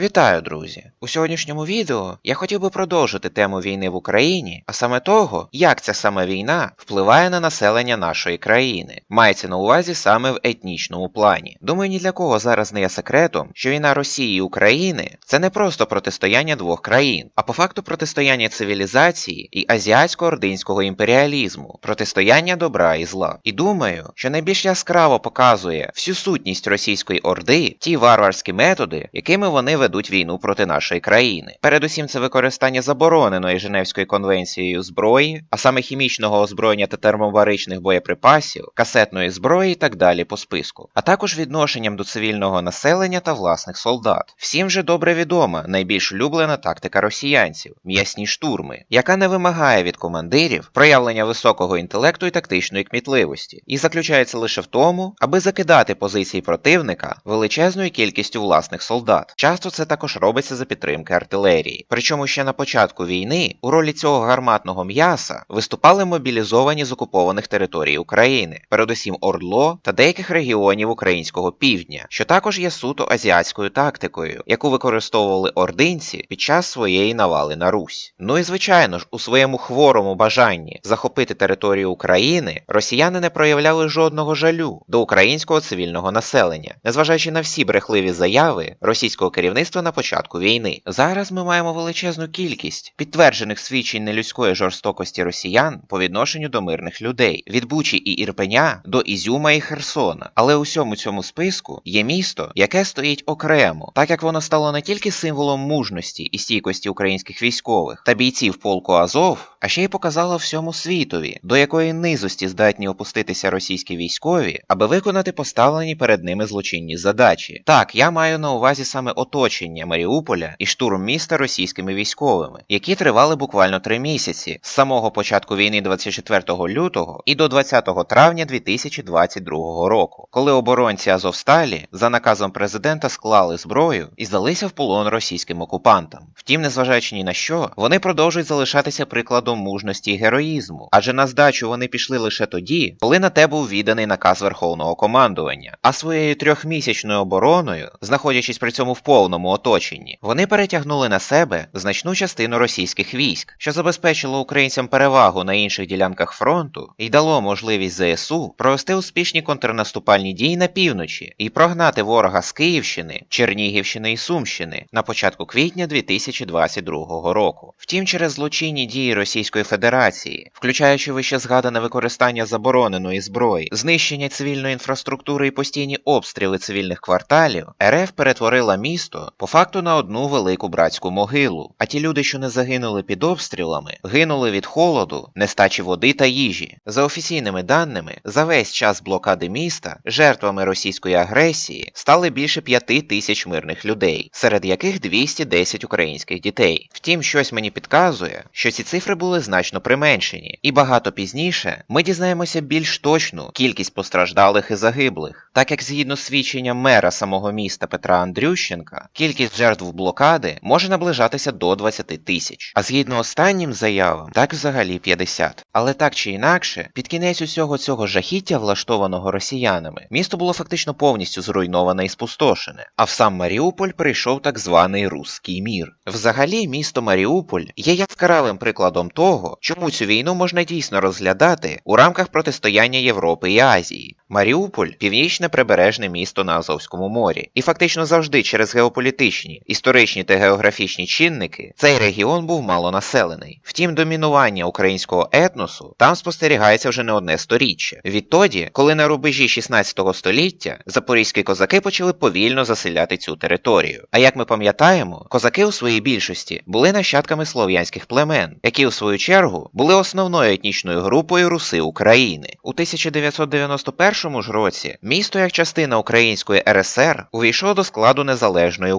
Вітаю, друзі! У сьогоднішньому відео я хотів би продовжити тему війни в Україні, а саме того, як ця сама війна впливає на населення нашої країни. Мається на увазі саме в етнічному плані. Думаю, ні для кого зараз не є секретом, що війна Росії і України це не просто протистояння двох країн, а по факту протистояння цивілізації і азіатсько-ординського імперіалізму, протистояння добра і зла. І думаю, що найбільш яскраво показує всю сутність російської орди ті варварські методи, якими вони ведуть війну проти нашої країни. Передусім, це використання забороненої Женевською конвенцією зброї, а саме хімічного озброєння та термобаричних боєприпасів, касетної зброї і так далі по списку, а також відношенням до цивільного населення та власних солдат. Всім же добре відома найбільш улюблена тактика росіянців м'ясні штурми, яка не вимагає від командирів проявлення високого інтелекту і тактичної кмітливості, і заключається лише в тому, аби закидати позиції противника величезною кількістю власних солдат. Часто це також робиться за підтримки артилерії. Причому ще на початку війни у ролі цього гарматного м'яса виступали мобілізовані з окупованих територій України, передусім Ордло та деяких регіонів українського півдня, що також є суто азіатською тактикою, яку використовували ординці під час своєї навали на Русь. Ну і звичайно ж, у своєму хворому бажанні захопити територію України росіяни не проявляли жодного жалю до українського цивільного населення, незважаючи на всі брехливі заяви російського керівництва на початку війни. Зараз ми маємо величезну кількість підтверджених свідчень нелюдської жорстокості росіян по відношенню до мирних людей від Бучі і Ірпеня до Ізюма і Херсона. Але у всьому цьому списку є місто, яке стоїть окремо, так як воно стало не тільки символом мужності і стійкості українських військових та бійців полку Азов, а ще й показало всьому світові, до якої низості здатні опуститися російські військові, аби виконати поставлені перед ними злочинні задачі. Так, я маю на увазі саме оточення Маріуполя і штурм міста російськими військовими, які тривали буквально три місяці з самого початку війни 24 лютого і до 20 травня 2022 року, коли оборонці Азовсталі за наказом президента склали зброю і здалися в полон російським окупантам. Втім, незважаючи ні на що, вони продовжують залишатися прикладом мужності і героїзму, адже на здачу вони пішли лише тоді, коли на те був відданий наказ Верховного командування. А своєю трьохмісячною обороною, знаходячись при цьому в повному оточенні, вони перетягнули на себе значну частину російських військ, що забезпечило українцям перевагу на інших ділянках фронту і дало можливість ЗСУ провести успішні контрнаступальні дії на півночі і прогнати ворога з Київщини, Чернігівщини і Сумщини на початку квітня 2022 року. Втім, через злочинні дії Російської Федерації, включаючи вище згадане використання забороненої зброї, знищення цивільної інфраструктури і постійні обстріли цивільних кварталів, РФ перетворила місто по факту на одну велику братську могилу. А ті люди, що не загинули під обстрілами, гинули від холоду, нестачі води та їжі. За офіційними даними, за весь час блокади міста жертвами російської агресії стали більше п'яти тисяч мирних людей, серед яких 210 українських дітей. Втім, щось мені підказує, що ці цифри були значно применшені, і багато пізніше ми дізнаємося більш точну кількість постраждалих і загиблих, так як згідно свідченням мера самого міста Петра Андрющенка, кількість жертв блокади може наближатися до 20 тисяч. А згідно останнім заявам, так взагалі 50. Але так чи інакше, під кінець усього цього жахіття, влаштованого росіянами, місто було фактично повністю зруйноване і спустошене, а в сам Маріуполь прийшов так званий Руський мір. Взагалі, місто Маріуполь є яскравим прикладом того, чому цю війну можна дійсно розглядати у рамках протистояння Європи і Азії. Маріуполь північне прибережне місто на Азовському морі, і фактично завжди через геополітичні, історичні та географічні чинники цей регіон був малонаселений. Втім, домінування українського етносу там спостерігається вже не одне сторіччя. Відтоді, коли на рубежі 16 століття запорізькі козаки почали повільно заселяти цю територію. А як ми пам'ятаємо, козаки у своїй більшості були нащадками слов'янських племен, які у свою чергу були основною етнічною групою руси України. У 1991 ж році місто як частина Української РСР увійшло до складу незалежної.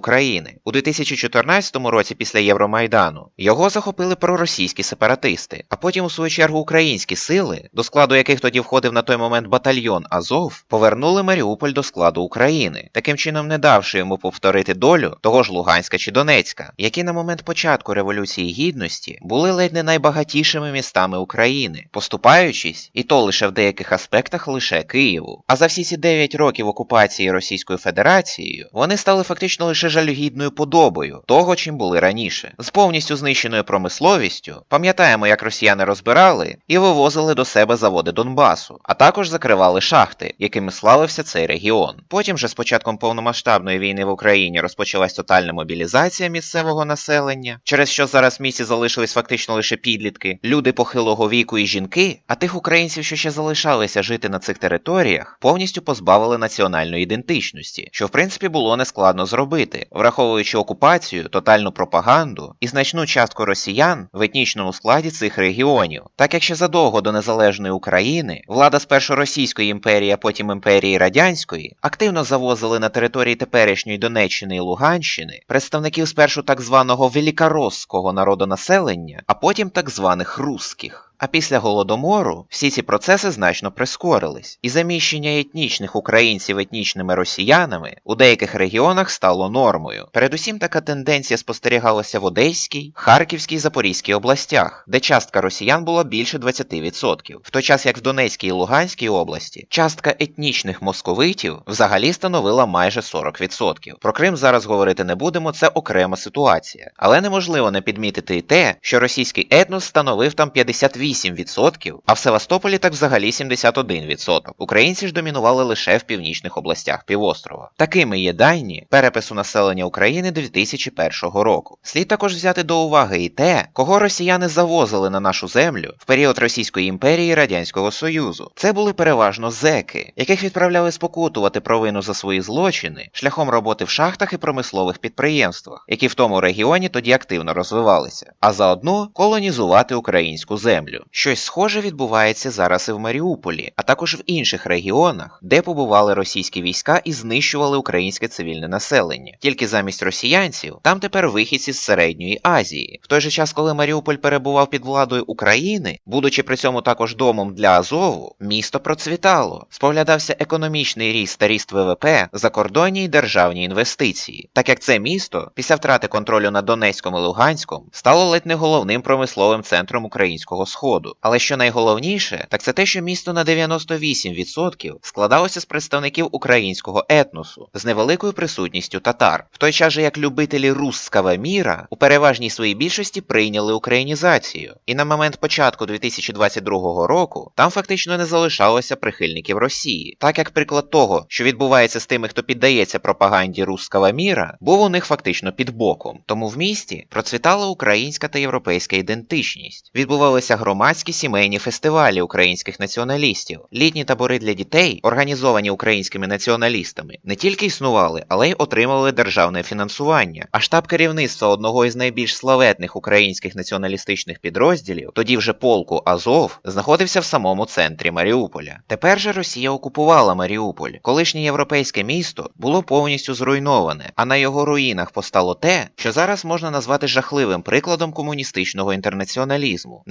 У 2014 році після Євромайдану його захопили проросійські сепаратисти, а потім у свою чергу українські сили, до складу яких тоді входив на той момент батальйон Азов, повернули Маріуполь до складу України, таким чином не давши йому повторити долю того ж Луганська чи Донецька, які на момент початку Революції Гідності були ледь не найбагатішими містами України, поступаючись, і то лише в деяких аспектах лише. Києву. А за всі ці 9 років окупації Російською Федерацією вони стали фактично лише жалюгідною подобою того, чим були раніше, з повністю знищеною промисловістю. Пам'ятаємо, як росіяни розбирали і вивозили до себе заводи Донбасу, а також закривали шахти, якими славився цей регіон. Потім же з початком повномасштабної війни в Україні розпочалась тотальна мобілізація місцевого населення, через що зараз в місті залишились фактично лише підлітки, люди похилого віку і жінки, а тих українців, що ще залишалися жити на цих територіях, повністю позбавили національної ідентичності, що в принципі було нескладно зробити, враховуючи окупацію, тотальну пропаганду і значну частку росіян в етнічному складі цих регіонів. Так як ще задовго до незалежної України влада спершу Російської імперії, а потім імперії Радянської активно завозили на території теперішньої Донеччини і Луганщини представників спершу так званого великоросського народонаселення, а потім так званих русських. А після голодомору всі ці процеси значно прискорились, і заміщення етнічних українців етнічними росіянами у деяких регіонах стало нормою. Передусім така тенденція спостерігалася в Одеській, Харківській Запорізькій областях, де частка росіян була більше 20%, в той час як в Донецькій і Луганській області частка етнічних московитів взагалі становила майже 40%. Про Крим зараз говорити не будемо, це окрема ситуація. Але неможливо не підмітити і те, що російський етнос становив там 58%. 8%, а в Севастополі так взагалі 71%. Українці ж домінували лише в північних областях півострова. Такими є дані перепису населення України 2001 року. Слід також взяти до уваги і те, кого росіяни завозили на нашу землю в період Російської імперії і Радянського Союзу. Це були переважно зеки, яких відправляли спокутувати провину за свої злочини шляхом роботи в шахтах і промислових підприємствах, які в тому регіоні тоді активно розвивалися, а заодно колонізувати українську землю. Щось схоже відбувається зараз і в Маріуполі, а також в інших регіонах, де побували російські війська і знищували українське цивільне населення. Тільки замість росіянців там тепер вихідці з середньої Азії. В той же час, коли Маріуполь перебував під владою України, будучи при цьому також домом для Азову, місто процвітало, споглядався економічний ріст та ріст ВВП, закордонні й державні інвестиції, так як це місто після втрати контролю над Донецьком і Луганськом стало ледь не головним промисловим центром українського сходу. Але що найголовніше, так це те, що місто на 98% складалося з представників українського етносу з невеликою присутністю татар, в той час же як любителі русского міра у переважній своїй більшості прийняли українізацію. І на момент початку 2022 року там фактично не залишалося прихильників Росії, так як приклад того, що відбувається з тими, хто піддається пропаганді русского міра, був у них фактично під боком. Тому в місті процвітала українська та європейська ідентичність, відбувалися громадські сімейні фестивалі українських націоналістів, літні табори для дітей, організовані українськими націоналістами, не тільки існували, але й отримували державне фінансування. А штаб керівництва одного із найбільш славетних українських націоналістичних підрозділів, тоді вже полку Азов, знаходився в самому центрі Маріуполя. Тепер же Росія окупувала Маріуполь. Колишнє європейське місто було повністю зруйноване, а на його руїнах постало те, що зараз можна назвати жахливим прикладом комуністичного інтернаціоналізму.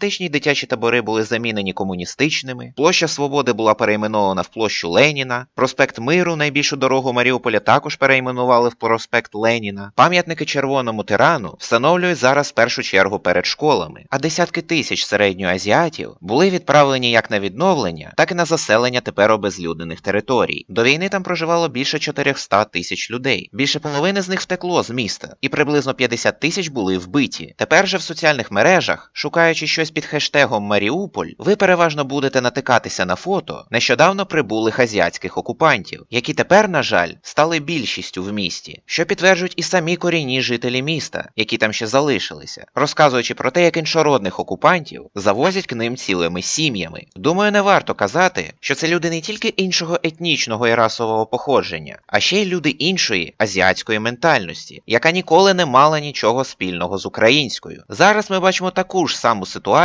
Націоналістичні дитячі табори були замінені комуністичними, площа Свободи була перейменована в площу Леніна, проспект Миру, найбільшу дорогу Маріуполя, також перейменували в проспект Леніна. Пам'ятники червоному тирану встановлюють зараз в першу чергу перед школами, а десятки тисяч середньоазіатів були відправлені як на відновлення, так і на заселення тепер обезлюднених територій. До війни там проживало більше 400 тисяч людей. Більше половини з них втекло з міста, і приблизно 50 тисяч були вбиті. Тепер же в соціальних мережах, шукаючи щось під хештегом Маріуполь, ви переважно будете натикатися на фото нещодавно прибулих азіатських окупантів, які тепер, на жаль, стали більшістю в місті, що підтверджують і самі корінні жителі міста, які там ще залишилися, розказуючи про те, як іншородних окупантів завозять к ним цілими сім'ями. Думаю, не варто казати, що це люди не тільки іншого етнічного і расового походження, а ще й люди іншої азіатської ментальності, яка ніколи не мала нічого спільного з українською. Зараз ми бачимо таку ж саму ситуацію,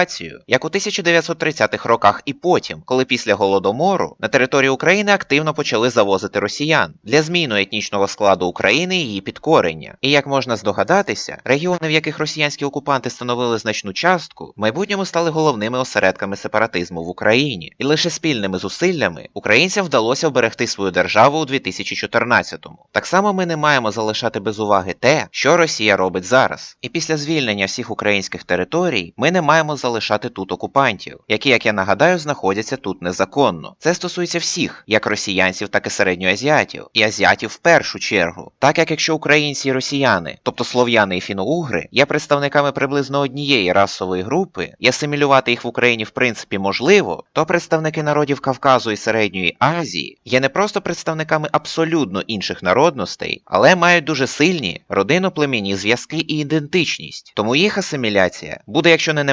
як у 1930-х роках і потім, коли після голодомору на територію України активно почали завозити росіян для зміну етнічного складу України і її підкорення. І як можна здогадатися, регіони, в яких росіянські окупанти становили значну частку, в майбутньому стали головними осередками сепаратизму в Україні, і лише спільними зусиллями українцям вдалося вберегти свою державу у 2014-му. Так само ми не маємо залишати без уваги те, що Росія робить зараз. І після звільнення всіх українських територій ми не маємо залишати тут окупантів, які, як я нагадаю, знаходяться тут незаконно. Це стосується всіх, як росіянців, так і середньоазіатів, і азіатів в першу чергу. Так як якщо українці і росіяни, тобто слов'яни і фіноугри, є представниками приблизно однієї расової групи, і асимілювати їх в Україні в принципі можливо, то представники народів Кавказу і Середньої Азії є не просто представниками абсолютно інших народностей, але мають дуже сильні родинно-племінні зв'язки і ідентичність. Тому їх асиміляція буде, якщо не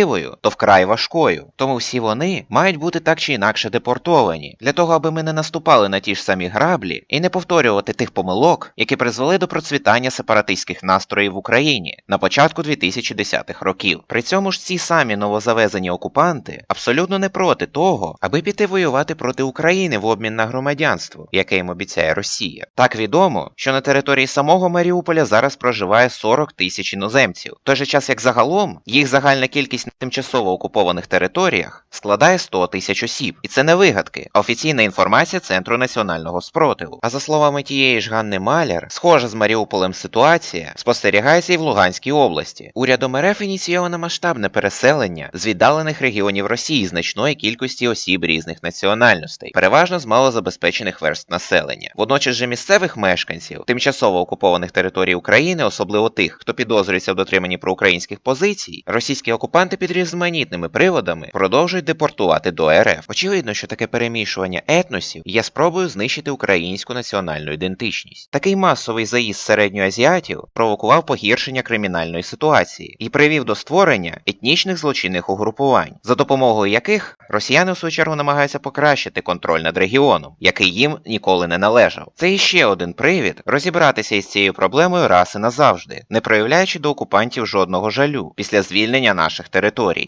неможливою, то вкрай важкою. Тому всі вони мають бути так чи інакше депортовані, для того, аби ми не наступали на ті ж самі граблі і не повторювати тих помилок, які призвели до процвітання сепаратистських настроїв в Україні на початку 2010-х років. При цьому ж ці самі новозавезені окупанти абсолютно не проти того, аби піти воювати проти України в обмін на громадянство, яке їм обіцяє Росія. Так відомо, що на території самого Маріуполя зараз проживає 40 тисяч іноземців, в той же час як загалом їх загальна кількість тимчасово окупованих територіях складає 100 тисяч осіб. І це не вигадки, а офіційна інформація Центру національного спротиву. А за словами тієї ж Ганни Маляр, схожа з Маріуполем ситуація спостерігається і в Луганській області. Урядом РФ ініційоване масштабне переселення з віддалених регіонів Росії значної кількості осіб різних національностей, переважно з малозабезпечених верст населення. Водночас же місцевих мешканців тимчасово окупованих територій України, особливо тих, хто підозрюється в дотриманні проукраїнських позицій, російські окупанти під різноманітними приводами продовжують депортувати до РФ. Очевидно, що таке перемішування етносів є спробою знищити українську національну ідентичність. Такий масовий заїзд середньоазіатів провокував погіршення кримінальної ситуації і привів до створення етнічних злочинних угрупувань, за допомогою яких росіяни в свою чергу намагаються покращити контроль над регіоном, який їм ніколи не належав. Це іще один привід розібратися із цією проблемою раз і назавжди, не проявляючи до окупантів жодного жалю після звільнення наших територій.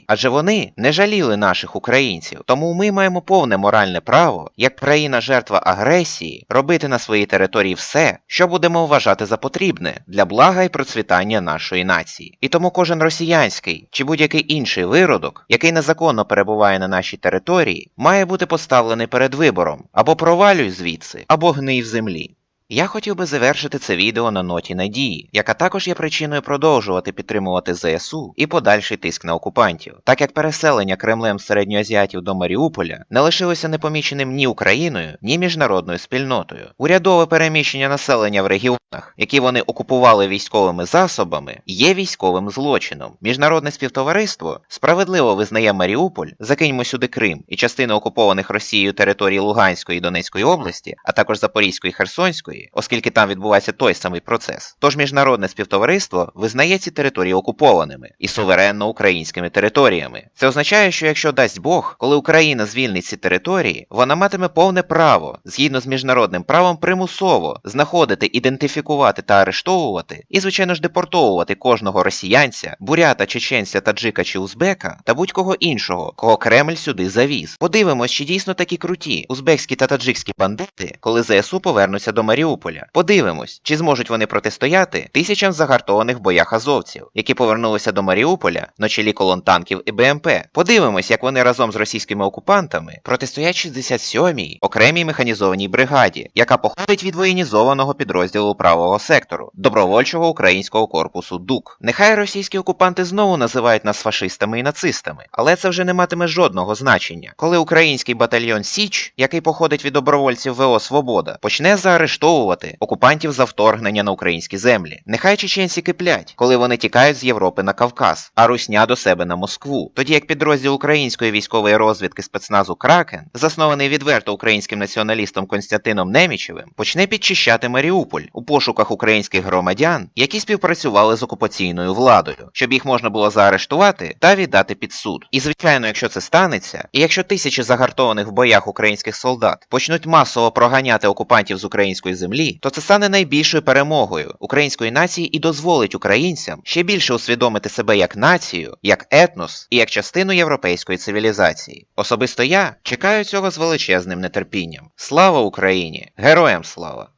Адже вони не жаліли наших українців, тому ми маємо повне моральне право, як країна жертва агресії, робити на своїй території все, що будемо вважати за потрібне для блага і процвітання нашої нації. І тому кожен росіянський чи будь-який інший виродок, який незаконно перебуває на нашій території, має бути поставлений перед вибором або провалюй звідси, або гний в землі. Я хотів би завершити це відео на ноті надії, яка також є причиною продовжувати підтримувати ЗСУ і подальший тиск на окупантів, так як переселення Кремлем середньоазіатів до Маріуполя не лишилося непоміченим ні Україною, ні міжнародною спільнотою. Урядове переміщення населення в регіонах, які вони окупували військовими засобами, є військовим злочином. Міжнародне співтовариство справедливо визнає Маріуполь, закиньмо сюди Крим і частину окупованих Росією території Луганської і Донецької області, а також Запорізької і Херсонської, оскільки там відбувається той самий процес. Тож міжнародне співтовариство визнає ці території окупованими і суверенно українськими територіями. Це означає, що якщо дасть Бог, коли Україна звільнить ці території, вона матиме повне право, згідно з міжнародним правом, примусово знаходити, ідентифікувати та арештовувати, і, звичайно ж, депортовувати кожного росіянця, бурята, чеченця, таджика чи узбека та будь-кого іншого, кого Кремль сюди завіз. Подивимось, чи дійсно такі круті узбекські та таджикські бандити, коли ЗСУ повернуться до Маріуполя. Подивимось, чи зможуть вони протистояти тисячам загартованих в боях азовців, які повернулися до Маріуполя на чолі колон танків і БМП. Подивимось, як вони разом з російськими окупантами протистоять 67-й окремій механізованій бригаді, яка походить від воєнізованого підрозділу правого сектору добровольчого українського корпусу ДУК. Нехай російські окупанти знову називають нас фашистами і нацистами, але це вже не матиме жодного значення, коли український батальйон Січ, який походить від добровольців ВО Свобода, почне заарештовувати окупантів за вторгнення на українські землі. Нехай чеченці киплять, коли вони тікають з Європи на Кавказ, а русня до себе на Москву. Тоді як підрозділ української військової розвідки спецназу Кракен, заснований відверто українським націоналістом Константином Немічевим, почне підчищати Маріуполь у пошуках українських громадян, які співпрацювали з окупаційною владою, щоб їх можна було заарештувати та віддати під суд. І звичайно, якщо це станеться, і якщо тисячі загартованих в боях українських солдат почнуть масово проганяти окупантів з української землі, то це стане найбільшою перемогою української нації і дозволить українцям ще більше усвідомити себе як націю, як етнос і як частину європейської цивілізації. Особисто я чекаю цього з величезним нетерпінням. Слава Україні! Героям слава!